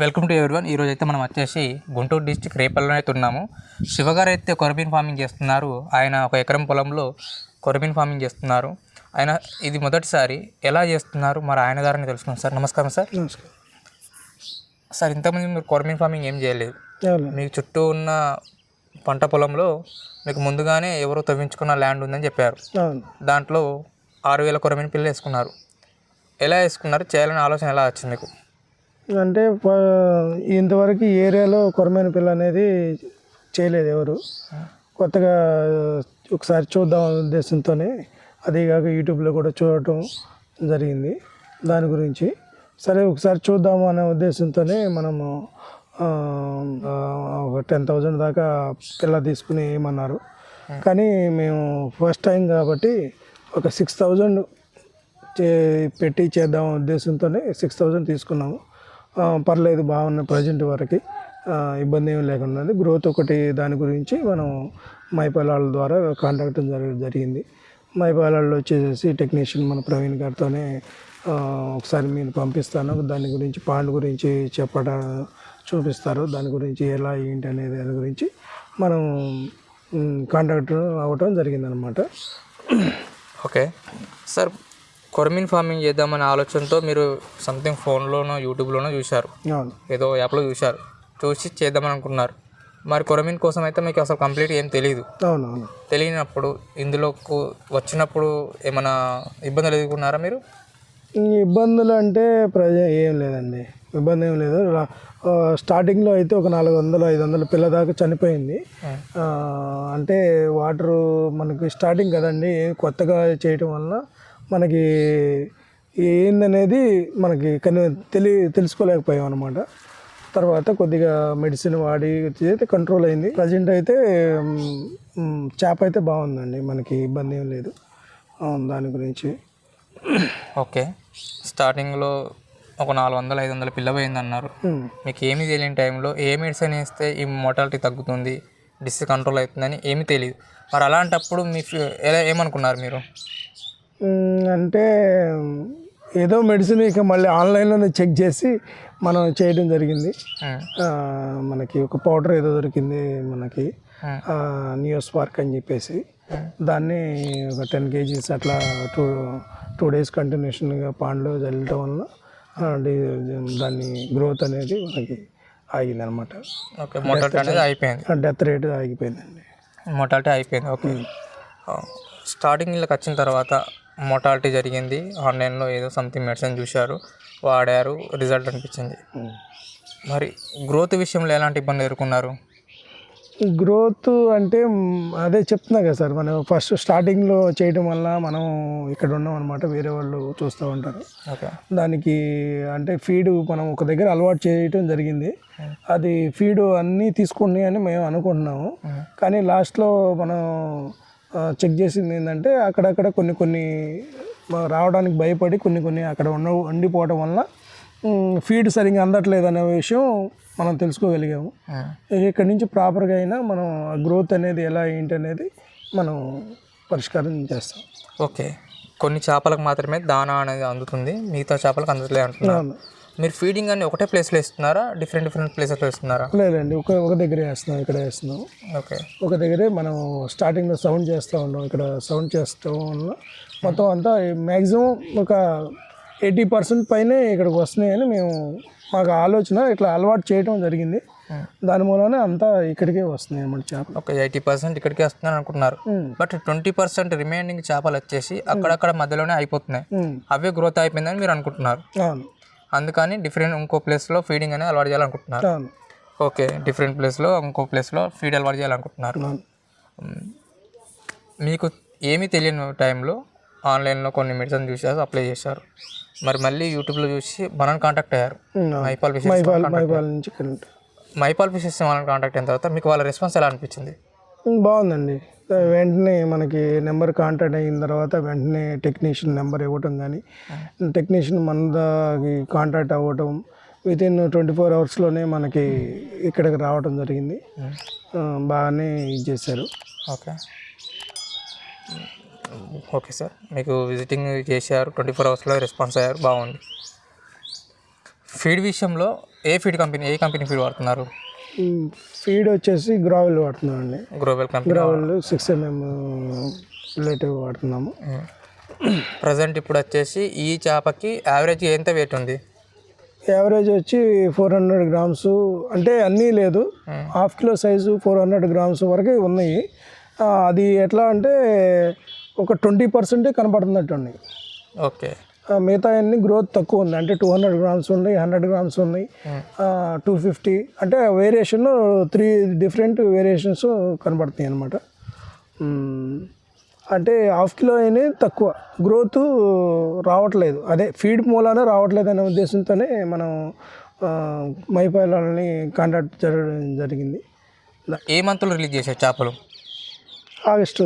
Welcome to everyone ఈరోజు అయితే మనం వచ్చేసి గుంటూరు డిస్టిక్ రేపల్లో అయితే ఉన్నాము. శివగారు అయితే కొరబీన్ ఫార్మింగ్ చేస్తున్నారు. ఆయన ఒక ఎకరం పొలంలో కొరబీన్ ఫార్మింగ్ చేస్తున్నారు. ఆయన ఇది మొదటిసారి ఎలా చేస్తున్నారు? మరి ఆయన ద్వారా తెలుసుకున్నాం సార్. నమస్కారం సార్. నమస్కారం. సార్ ఇంతకుముందు మీరు కొరబీన్ ఫార్మింగ్ ఏం చేయలేదు. మీకు చుట్టూ ఉన్న పంట పొలంలో మీకు ముందుగానే ఎవరో తవ్వించుకున్న ల్యాండ్ ఉందని చెప్పారు. దాంట్లో ఆరు వేల కొరబీన్ పిల్లలు వేసుకున్నారు. ఎలా వేసుకున్నారు? చేయాలనే ఆలోచన ఎలా వచ్చింది మీకు? అంటే ప- ఇంతవరకు ఈ ఏరియాలో కొరమైన పిల్ల అనేది చేయలేదు ఎవరు. కొత్తగా ఒకసారి చూద్దాం ఉద్దేశంతోనే అదే కాక యూట్యూబ్లో కూడా చూడటం జరిగింది దాని గురించి. సరే ఒకసారి చూద్దాము అనే ఉద్దేశంతోనే మనము ఒక టెన్ థౌజండ్ దాకా పిల్ల తీసుకుని ఏమన్నారు. కానీ మేము ఫస్ట్ టైం కాబట్టి ఒక సిక్స్ థౌజండ్ చే పెట్టి చేద్దాం ఉద్దేశంతోనే సిక్స్ థౌజండ్ తీసుకున్నాము. పర్లేదు బాగున్న ప్రజెంట్ వరకు. ఇబ్బంది ఏమి లేకుండా గ్రోత్ ఒకటి దాని గురించి మనం మైపాలాల ద్వారా కాంటాక్ట్ జరగడం జరిగింది. మైపాలాల్లో వచ్చేసేసి టెక్నీషియన్ మన ప్రవీణ్ గారితోనే ఒకసారి మీరు పంపిస్తాను. దాని గురించి పాండ్ గురించి చెప్పడం చూపిస్తారు. దాని గురించి ఎలా ఏంటి అనేది దాని గురించి మనం కాంటాక్ట్ అవ్వటం జరిగిందనమాట. ఓకే. సార్ కొరమీన్ ఫార్మింగ్ చేద్దామనే ఆలోచనతో మీరు సంథింగ్ ఫోన్లోనో యూట్యూబ్లోనో చూశారు. ఏదో యాప్లో చూశారు. చూసి చేద్దామని అనుకున్నారు. మరి కొరమీన్ కోసం అయితే మీకు అసలు కంప్లీట్ ఏం తెలియదు తెలియనప్పుడు ఇందులో వచ్చినప్పుడు ఏమైనా ఇబ్బందులు ఎదుర్కొన్నారా మీరు? ఇబ్బందులు అంటే ప్రజ ఏం లేదండి. ఇబ్బంది ఏం లేదు. స్టార్టింగ్లో అయితే ఒక నాలుగు వందలు ఐదు వందల పిల్ల దాకా చనిపోయింది. అంటే వాటరు మనకి స్టార్టింగ్ కదండి. కొత్తగా చేయటం వలన మనకి ఏందనేది మనకి కని తెలి తెలుసుకోలేకపోయాం అనమాట తర్వాత కొద్దిగా మెడిసిన్ వాడి అయితే కంట్రోల్ అయింది. ప్రజెంట్ అయితే చేప అయితే బాగుందండి. మనకి ఇబ్బంది ఏం లేదు. దాని గురించి. ఓకే. స్టార్టింగ్లో ఒక నాలుగు వందలు ఐదు వందల పిల్ల పోయింది అన్నారు మ్. మీకు ఏమీ తెలియని టైంలో ఏ మెడిసిన్ వేస్తే ఈ మోటాలిటీ తగ్గుతుంది డిస్ కంట్రోల్ అవుతుందని ఏమీ తెలియదు మరి అలాంటప్పుడు మీ ఎలా ఏమనుకున్నారు మీరు? అంటే ఏదో మెడిసిన్ ఇక మళ్ళీ ఆన్లైన్లోనే చెక్ చేసి మనం చేయడం జరిగింది. మనకి ఒక పౌడర్ ఏదో దొరికింది మనకి. ఉమ్, న్యూ స్పార్క్ అని చెప్పేసి. దాన్ని ఒక టెన్ కేజీస్ అట్లా టూ టూ డేస్ కంటిన్యూషన్గా పాండ్లో చల్లటం వల్ల దాన్ని గ్రోత్ అనేది మనకి ఆగింది అనమాట డెత్ రేట్ ఆగిపోయిందండి. మోటాలిటీ అయిపోయింది ఓకే. స్టార్టింగ్ ఇళ్ళకి వచ్చిన తర్వాత మోటాలిటీ జరిగింది. ఆన్లైన్లో ఏదో సంథింగ్ మెడిసిన్ చూశారు. వాడారు. రిజల్ట్ అనిపించింది. మరి గ్రోత్ విషయంలో ఎలాంటి ఇబ్బంది ఎదుర్కొన్నారు? గ్రోత్ అంటే అదే చెప్తున్నా కదా సార్. మనం ఫస్ట్ స్టార్టింగ్లో చేయడం వల్ల మనం ఇక్కడ ఉన్నాం అనమాట వేరే వాళ్ళు చూస్తూ ఉంటారు. ఓకే దానికి అంటే ఫీడ్ మనం ఒక దగ్గర అలవాటు చేయటం జరిగింది. అది ఫీడ్ అన్నీ తీసుకుని అని మేము అనుకుంటున్నాము. కానీ లాస్ట్లో మనం చెక్ చేసింది ఏంటంటే అక్కడక్కడ కొన్ని కొన్ని రావడానికి భయపడి కొన్ని కొన్ని అక్కడ ఉన్న ఉండిపోవడం వల్ల ఫీడ్ సరిగ్గా అందట్లేదు అనే విషయం మనం తెలుసుకోగలిగాము. ఇక్కడ నుంచి ప్రాపర్గా అయినా మనం గ్రోత్ అనేది ఎలా ఏంటి అనేది మనం పరిష్కారం చేస్తాం. ఓకే. కొన్ని చేపలకు మాత్రమే దానా అనేది అందుతుంది. మిగతా చేపలకు అందట్లేదు అంటున్నారు. అవును. మీరు ఫీడింగ్ అన్ని ఒకటే ప్లేస్లో ఇస్తున్నారా? డిఫరెంట్ డిఫరెంట్ ప్లేసెస్లో ఇస్తున్నారా? లేదండి ఒక ఒక దగ్గరే వేస్తున్నాం ఇక్కడ వేస్తున్నాం. ఓకే. ఒక దగ్గరే మనం స్టార్టింగ్లో సౌండ్ చేస్తూ ఉన్నాం ఇక్కడ సౌండ్ చేస్తూ వల్ల మొత్తం అంతా మ్యాక్సిమం ఒక ఎయిటీ పర్సెంట్ పైనే ఇక్కడికి వస్తున్నాయని మేము మాకు ఆలోచన ఇట్లా అలవాటు చేయడం జరిగింది. దాని మూలనే అంతా ఇక్కడికే వస్తున్నాయి అన్నమాట చేపలు. ఒక ఎయిటీ పర్సెంట్ ఇక్కడికి వస్తుందని అనుకుంటున్నారు. బట్ ట్వంటీ పర్సెంట్ రిమైనింగ్ చేపలు వచ్చేసి అక్కడక్కడ మధ్యలోనే అయిపోతున్నాయి. ఉమ్. అవే గ్రోత్ అయిపోయిందని మీరు అనుకుంటున్నారు. అవును. అందుకని డిఫరెంట్ ఇంకో ప్లేస్లో ఫీడింగ్ అనేది అలవాటు చేయాలనుకుంటున్నారు. ఓకే డిఫరెంట్ ప్లేస్లో ఇంకో ప్లేస్లో ఫీడ్ అలవాటు చేయాలనుకుంటున్నారు. మీకు ఏమీ తెలియని టైంలో ఆన్లైన్లో కొన్ని మెడిసిన్ చూసారు అప్లై చేశారు. మరి మళ్ళీ యూట్యూబ్లో చూసి మనల్ని కాంటాక్ట్ అయ్యారు. మైపాల్ ఫిషెస్ మైపాల్ నుంచి. మైపాల్ ఫిషెస్ వాళ్ళని కాంటాక్ట్ అయిన తర్వాత మీకు వాళ్ళ రెస్పాన్స్ ఎలా అనిపించింది? బాగుందండి. వెంటనే మనకి నెంబర్ కాంటాక్ట్ అయిన తర్వాత వెంటనే టెక్నీషియన్ నెంబర్ ఇవ్వటం కానీ టెక్నీషియన్ మనకి కాంటాక్ట్ అవ్వటం విత్ ఇన్ ట్వంటీ ఫోర్ అవర్స్లోనే మనకి ఇక్కడికి రావటం జరిగింది. బాగానే ఇది చేశారు. ఓకే. Okay sir. మీకు విజిటింగ్ చేశారు ట్వంటీ ఫోర్ అవర్స్లో రెస్పాన్స్ అయ్యారు బాగుంది. ఫీడ్ విషయంలో ఏ ఫీడ్ కంపెనీ ఏ కంపెనీ ఫీడ్ వాడుతున్నారు? ఫీడ్ వచ్చేసి గ్రావెల్ వాడుతున్నాం అండి company gravel six MM relative వాడుతున్నాము. ప్రజెంట్ ఇప్పుడు వచ్చేసి ఈ చేపకి యావరేజ్ ఎంత వెయిట్ ఉంది? యావరేజ్ వచ్చి ఫోర్ హండ్రెడ్ గ్రామ్స్ అంటే అన్నీ లేదు. Half kilo size four hundred grams వరకు ఉన్నాయి. అది ఎట్లా అంటే ఒక ట్వంటీ పర్సెంటే కనపడుతున్నట్టు ఓకే మిగతా అన్ని గ్రోత్ తక్కువ ఉంది. అంటే టూ హండ్రెడ్ గ్రామ్స్ ఉన్నాయి హండ్రెడ్ గ్రామ్స్ ఉన్నాయి. టూ ఫిఫ్టీ అంటే వేరియేషన్ త్రీ డిఫరెంట్ వేరియేషన్స్ కనబడుతున్నాయి అనమాట అంటే హాఫ్ కిలో అయినాయి తక్కువ. గ్రోత్ రావట్లేదు. అదే ఫీడ్ మూలాన రావట్లేదు అనే ఉద్దేశంతోనే మనం మైపాలని కాంటాక్ట్ జరగడం జరిగింది. ఏ మంత్లో రిలీజ్ చేశారు చేపలు? ఆగస్టు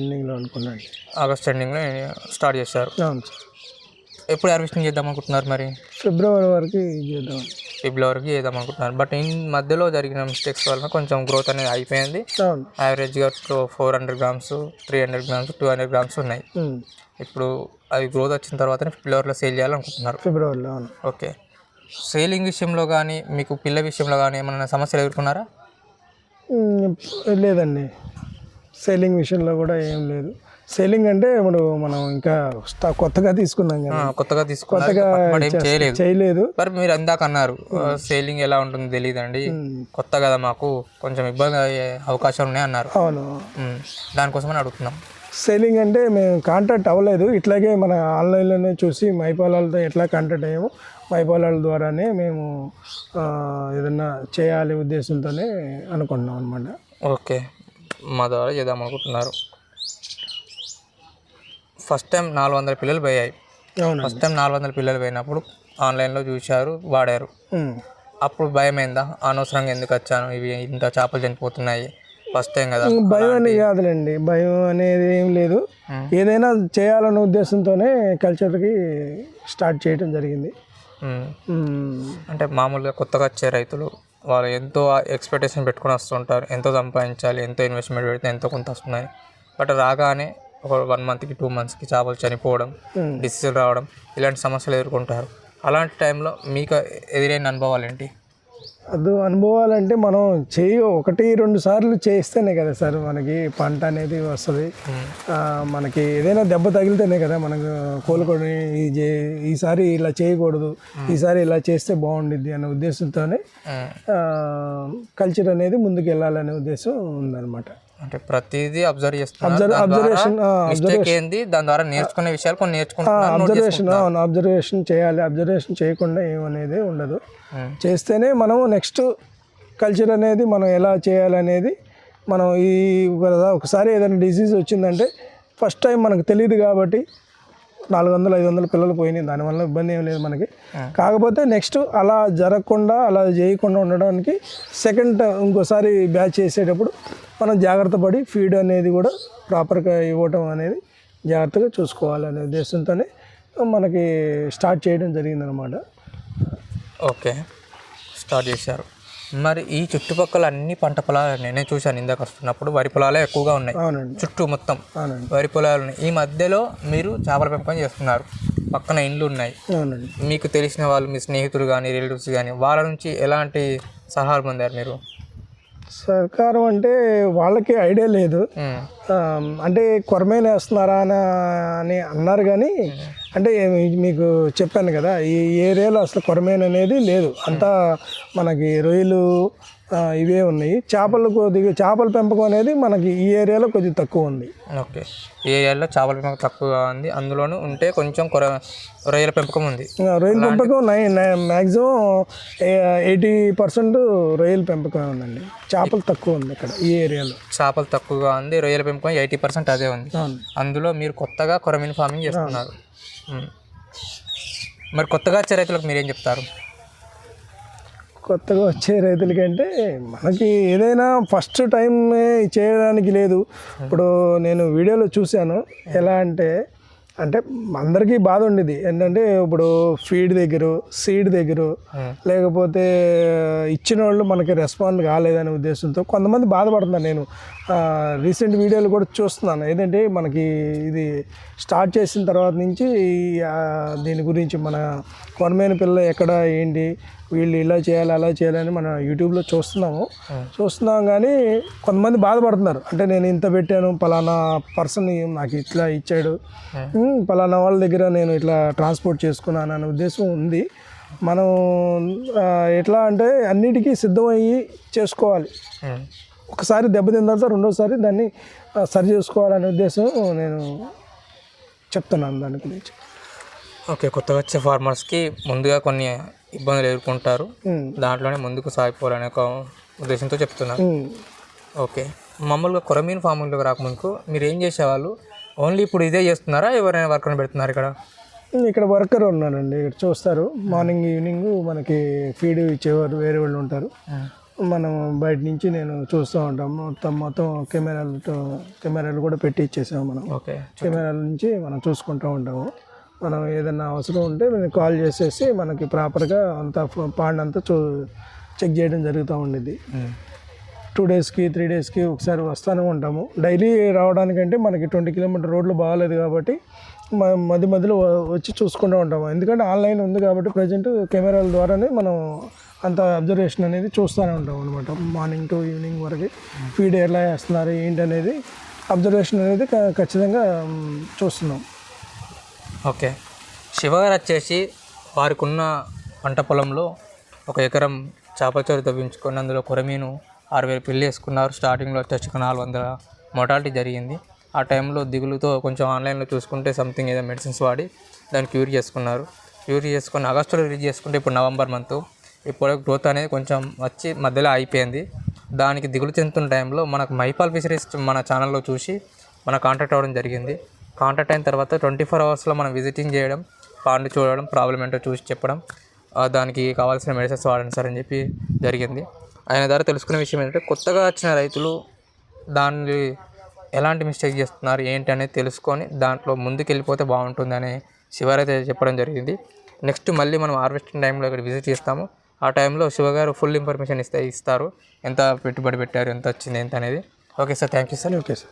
ఎండింగ్లో అనుకున్నాను. ఆగస్ట్ ఎండింగ్లో స్టార్ట్ చేశారు. అవును సార్. ఎప్పుడు హార్వెస్టింగ్ చేద్దాం అనుకుంటున్నారు మరి? ఫిబ్రవరి వరకు చేద్దాం. ఫిబ్రవరికి చేద్దాం అనుకుంటున్నారు. బట్ ఈ మధ్యలో జరిగిన మిస్టేక్స్ వలన కొంచెం గ్రోత్ అనేది అయిపోయింది. యావరేజ్గా four hundred grams three hundred grams two hundred grams ఉన్నాయి. ఇప్పుడు అది గ్రోత్ వచ్చిన తర్వాతనే ఫిబ్రవరిలో సేల్ చేయాలనుకుంటున్నారు. ఫిబ్రవరిలో ఓకే. సేలింగ్ విషయంలో కానీ మీకు పిల్ల విషయంలో కానీ ఏమైనా సమస్యలు ఎదుర్కొన్నారా. లేదండి. సేలింగ్ విషయంలో కూడా ఏం లేదు. సేలింగ్ అంటే ఇప్పుడు మనం ఇంకా కొత్తగా తీసుకున్నాం కదా. కొత్తగా కొత్తగా చేయలేదు. చేయలేదు. మరి మీరు అందాక అన్నారు సేలింగ్ ఎలా ఉంటుందో తెలియదండి. కొత్త కదా మాకు కొంచెం ఇబ్బంది అయ్యే అవకాశాలు ఉన్నాయి అన్నారు. అవును. ఉమ్, దానికోసమని అడుగుతున్నాం. సేలింగ్ అంటే మేము కాంటాక్ట్ అవ్వలేదు. ఇట్లాగే మన ఆన్లైన్లోనే చూసి మైపాలాలతో ఎట్లా కాంటాక్ట్ అయ్యామో మైపాలాల ద్వారానే మేము ఏదన్నా చేయాలి ఉద్దేశంతోనే అనుకుంటున్నాం అనమాట ఓకే. మా ద్వారా చేద్దాం అనుకుంటున్నారు. ఫస్ట్ టైం నాలుగు వందల పిల్లలు పోయాయి. ఫస్ట్ టైం నాలుగు వందల పిల్లలు పోయినప్పుడు ఆన్లైన్లో చూశారు వాడారు. అప్పుడు భయం అయిందా అనవసరంగా ఎందుకు వచ్చాను? ఇవి ఇంత చేపలు చనిపోతున్నాయి. ఫస్ట్ టైం కదా. భయం అని కాదులేండి. భయం అనేది ఏం లేదు. ఏదైనా చేయాలన్న ఉద్దేశంతోనే కల్చర్కి స్టార్ట్ చేయడం జరిగింది. అంటే మామూలుగా కొత్తగా వచ్చే రైతులు వాళ్ళు ఎంతో ఎక్స్పెక్టేషన్ పెట్టుకొని వస్తుంటారు. ఎంతో సంపాదించాలి ఎంతో ఇన్వెస్ట్మెంట్ పెడితే ఎంతో కొంత వస్తున్నాయి. బట్ రాగానే ఒక వన్ మంత్కి టూ మంత్స్కి చేపలు చనిపోవడం. డిసీజులు రావడం ఇలాంటి సమస్యలు ఎదుర్కొంటారు. అలాంటి టైంలో మీకు ఎదురైన అనుభవాలు ఏంటి? అది అనుభవాలంటే మనం చేయి ఒకటి రెండు సార్లు చేస్తేనే కదా సార్ మనకి పంట అనేది వస్తుంది. మనకి ఏదైనా దెబ్బ తగిలితేనే కదా మనకు కోలుకొని ఈసారి ఇలా చేయకూడదు ఈసారి ఇలా చేస్తే బాగుండిద్ది అనే ఉద్దేశంతోనే. కల్చర్ అనేది ముందుకు వెళ్ళాలనే ఉద్దేశం ఉందన్నమాట. అంటే ప్రతిదీ అబ్జర్వ్ చేస్తున్నారు. అబ్జర్వేషన్ మిస్టేక్ ఏంది? దాని ద్వారా నేర్చుకునే విషయాలు కొన్ని నేర్చుకుంటున్నారు అబ్జర్వేషన్ అవును అబ్జర్వేషన్ చేయాలి. అబ్జర్వేషన్ చేయకుండా ఏమనేది ఉండదు. ఉమ్. చేస్తేనే మనం నెక్స్ట్ కల్చర్ అనేది మనం ఎలా చేయాలనేది మనం ఈ ఒక- ఒకసారి ఏదైనా డిసీజ్ వచ్చిందంటే ఫస్ట్ టైం మనకు తెలియదు కాబట్టి నాలుగు వందలు ఐదు వందల పిల్లలు పోయినాయి. దానివల్ల ఇబ్బంది ఏం లేదు మనకి. కాకపోతే నెక్స్ట్ అలా జరగకుండా అలా చేయకుండా ఉండడానికి సెకండ్ ఇంకోసారి బ్యాచ్ చేసేటప్పుడు మనం జాగ్రత్త పడి ఫీడ్ అనేది కూడా ప్రాపర్గా ఇవ్వటం అనేది జాగ్రత్తగా చూసుకోవాలనే ఉద్దేశంతోనే మనకి స్టార్ట్ చేయడం జరిగిందనమాట ఓకే. స్టార్ట్ చేశారు. మరి ఈ చుట్టుపక్కల అన్ని పంట పొలాలు నేనే చూశాను ఇందాక వస్తున్నప్పుడు. వరి పొలాలే ఎక్కువగా ఉన్నాయి. అవునండి. చుట్టూ మొత్తం అవునండి. వరి పొలాలు ఉన్నాయి. ఈ మధ్యలో మీరు చేపల పెంపకం చేస్తున్నారు. పక్కన ఇండ్లు ఉన్నాయి. అవునండి. మీకు తెలిసిన వాళ్ళు మీ స్నేహితులు కానీ రిలేటివ్స్ కానీ వాళ్ళ నుంచి ఎలాంటి సలహాలు పొందారు మీరు? సర్కారం అంటే వాళ్ళకి ఐడియా లేదు. అంటే కొరమేలు వేస్తున్నారా అని అని అన్నారు కానీ అంటే మీకు చెప్పాను కదా ఈ ఏరియాలో అసలు కొరమేను అనేది లేదు. అంతా మనకి రొయ్యలు ఇవే ఉన్నాయి. చేపలు కొద్దిగా చేపల పెంపకం అనేది మనకి ఈ ఏరియాలో కొద్దిగా తక్కువ ఉంది. ఓకే. ఈ ఏరియాలో చేపల పెంపకం తక్కువగా ఉంది. అందులోనూ ఉంటే కొంచెం కొర రొయ్యల పెంపకం ఉంది. రొయ్యల పెంపకం నైన్ మ్యాక్సిమం ఎయిటీ పర్సెంట్ రొయ్యల పెంపకం ఉందండి. చేపలు తక్కువ ఉంది ఇక్కడ ఈ ఏరియాలో. చేపలు తక్కువగా ఉంది. రొయ్యల పెంపకం ఎయిటీ పర్సెంట్ అదే ఉంది. అందులో మీరు కొత్తగా కొరమీన్ ఫార్మింగ్ చేస్తున్నారు. మరి కొత్తగా వచ్చే రైతులకు మీరేం చెప్తారు? కొత్తగా వచ్చే రైతులకంటే మనకి ఏదైనా ఫస్ట్ టైం చేయడానికి లేదు. ఇప్పుడు నేను వీడియోలో చూశాను. ఎలా అంటే అంటే అందరికీ బాధ ఉండేది. ఏంటంటే ఇప్పుడు ఫీడ్ దగ్గర సీడ్ దగ్గర. లేకపోతే ఇచ్చిన వాళ్ళు మనకి రెస్పాండ్ కాలేదనే ఉద్దేశంతో కొంతమంది బాధపడుతున్నారు. నేను రీసెంట్ వీడియోలు కూడా చూస్తున్నాను. ఏంటంటే మనకి ఇది స్టార్ట్ చేసిన తర్వాత నుంచి దీని గురించి మన కొనమైన పిల్ల ఎక్కడ ఏంటి వీళ్ళు ఇలా చేయాలి అలా చేయాలని మనం యూట్యూబ్లో చూస్తున్నాము. చూస్తున్నాం కానీ కొంతమంది బాధపడుతున్నారు. అంటే నేను ఇంత పెట్టాను పలానా పర్సన్ నాకు ఇట్లా ఇచ్చాడు. పలానా వాళ్ళ దగ్గర నేను ఇట్లా ట్రాన్స్పోర్ట్ చేసుకున్నాను అనే ఉద్దేశం ఉంది. మనం ఎట్లా అంటే అన్నిటికీ సిద్ధమయ్యి చేసుకోవాలి. ఒకసారి దెబ్బతిన్న తర్వాత రెండోసారి దాన్ని సరి చేసుకోవాలనే ఉద్దేశం నేను చెప్తున్నాను దాని గురించి. ఓకే కొత్తగా వచ్చే ఫార్మర్స్కి ముందుగా కొన్ని ఇబ్బందులు ఎదుర్కొంటారు. దాంట్లోనే ముందుకు సాగిపోవాలనే ఒక ఉద్దేశంతో చెప్తున్నారు. ఓకే. మామూలుగా కొరమీన్ ఫార్మింగ్లోకి రాకముందుకు మీరు ఏం చేసేవాళ్ళు? ఓన్లీ ఇప్పుడు ఇదే చేస్తున్నారా? ఎవరైనా వర్కర్ని పెడుతున్నారు ఇక్కడ? ఇక్కడ వర్కర్ ఉన్నానండి ఇక్కడ చూస్తారు. మార్నింగ్ ఈవినింగ్ మనకి ఫీడ్ ఇచ్చేవారు వేరే వాళ్ళు ఉంటారు. మనం బయట నుంచి నేను చూస్తూ ఉంటాం. మొత్తం మొత్తం కెమెరాలతో కెమెరాలు కూడా పెట్టి ఇచ్చేసాము మనం. ఓకే. కెమెరాల నుంచి మనం చూసుకుంటూ ఉంటాము. మనం ఏదైనా అవసరం ఉంటే మేము కాల్ చేసేసి మనకి ప్రాపర్గా అంతా పాండ్ అంతా చూ చెక్ చేయడం జరుగుతూ ఉండేది టూ డేస్కి త్రీ డేస్కి ఒకసారి వస్తూనే ఉంటాము. డైలీ రావడానికంటే మనకి ట్వంటీ కిలోమీటర్ రోడ్లు బాగాలేదు కాబట్టి మధ్య మధ్యలో వచ్చి చూసుకుంటూ ఉంటాము. ఎందుకంటే ఆన్లైన్ ఉంది కాబట్టి ప్రజెంట్ కెమెరాల ద్వారానే మనం అంత అబ్జర్వేషన్ అనేది చూస్తూనే ఉంటాం అనమాట మార్నింగ్ టు ఈవినింగ్ వరకు ఫీడ్ ఎలా వేస్తున్నారు ఏంటి అనేది అబ్జర్వేషన్ అనేది ఖచ్చితంగా చూస్తున్నాం. ఓకే. శివగారు వచ్చేసి వారికి ఉన్న పంట పొలంలో ఒక ఎకరం చేపల చెరువు తవ్వించుకొని అందులో కొరమీను ఆరు వేలు పెళ్ళి వేసుకున్నారు. స్టార్టింగ్లో వచ్చేసి ఒక నాలుగు వందల మొటాలిటీ జరిగింది. ఆ టైంలో దిగులుతో కొంచెం ఆన్లైన్లో చూసుకుంటే సంథింగ్ ఏదో మెడిసిన్స్ వాడి దాన్ని క్యూర్ చేసుకున్నారు. క్యూర్ చేసుకొని ఆగస్టులో రిలీజ్ చేసుకుంటే ఇప్పుడు నవంబర్ మంత్. ఇప్పుడు గ్రోత్ అనేది కొంచెం వచ్చి మధ్యలో అయిపోయింది. దానికి దిగులు చెందుతున్న టైంలో మనకు మైపాల్ ఫిషరీస్ మన ఛానల్లో చూసి మన కాంటాక్ట్ అవ్వడం జరిగింది. కాంటాక్ట్ అయిన తర్వాత ట్వంటీ ఫోర్ అవర్స్లో మనం విజిటింగ్ చేయడం పాండు చూడడం ప్రాబ్లం ఏంటో చూసి చెప్పడం దానికి కావాల్సిన మెడిసిన్స్ వాడండి సార్ అని చెప్పి జరిగింది. ఆయన ద్వారా తెలుసుకునే విషయం ఏంటంటే కొత్తగా వచ్చిన రైతులు దాన్ని ఎలాంటి మిస్టేక్ చేస్తున్నారు ఏంటి అనేది తెలుసుకొని దాంట్లో ముందుకు వెళ్ళిపోతే బాగుంటుందని శివరైతే చెప్పడం జరిగింది. నెక్స్ట్ మళ్ళీ మనం హార్వెస్టింగ్ టైంలో ఇక్కడ విజిట్ చేస్తాము. ఆ టైంలో శివగారు ఫుల్ ఇన్ఫర్మేషన్ ఇస్తే ఇస్తారు. ఎంత పెట్టుబడి పెట్టారు ఎంత వచ్చింది ఎంత అనేది. Okay sir thank you sir. Okay sir.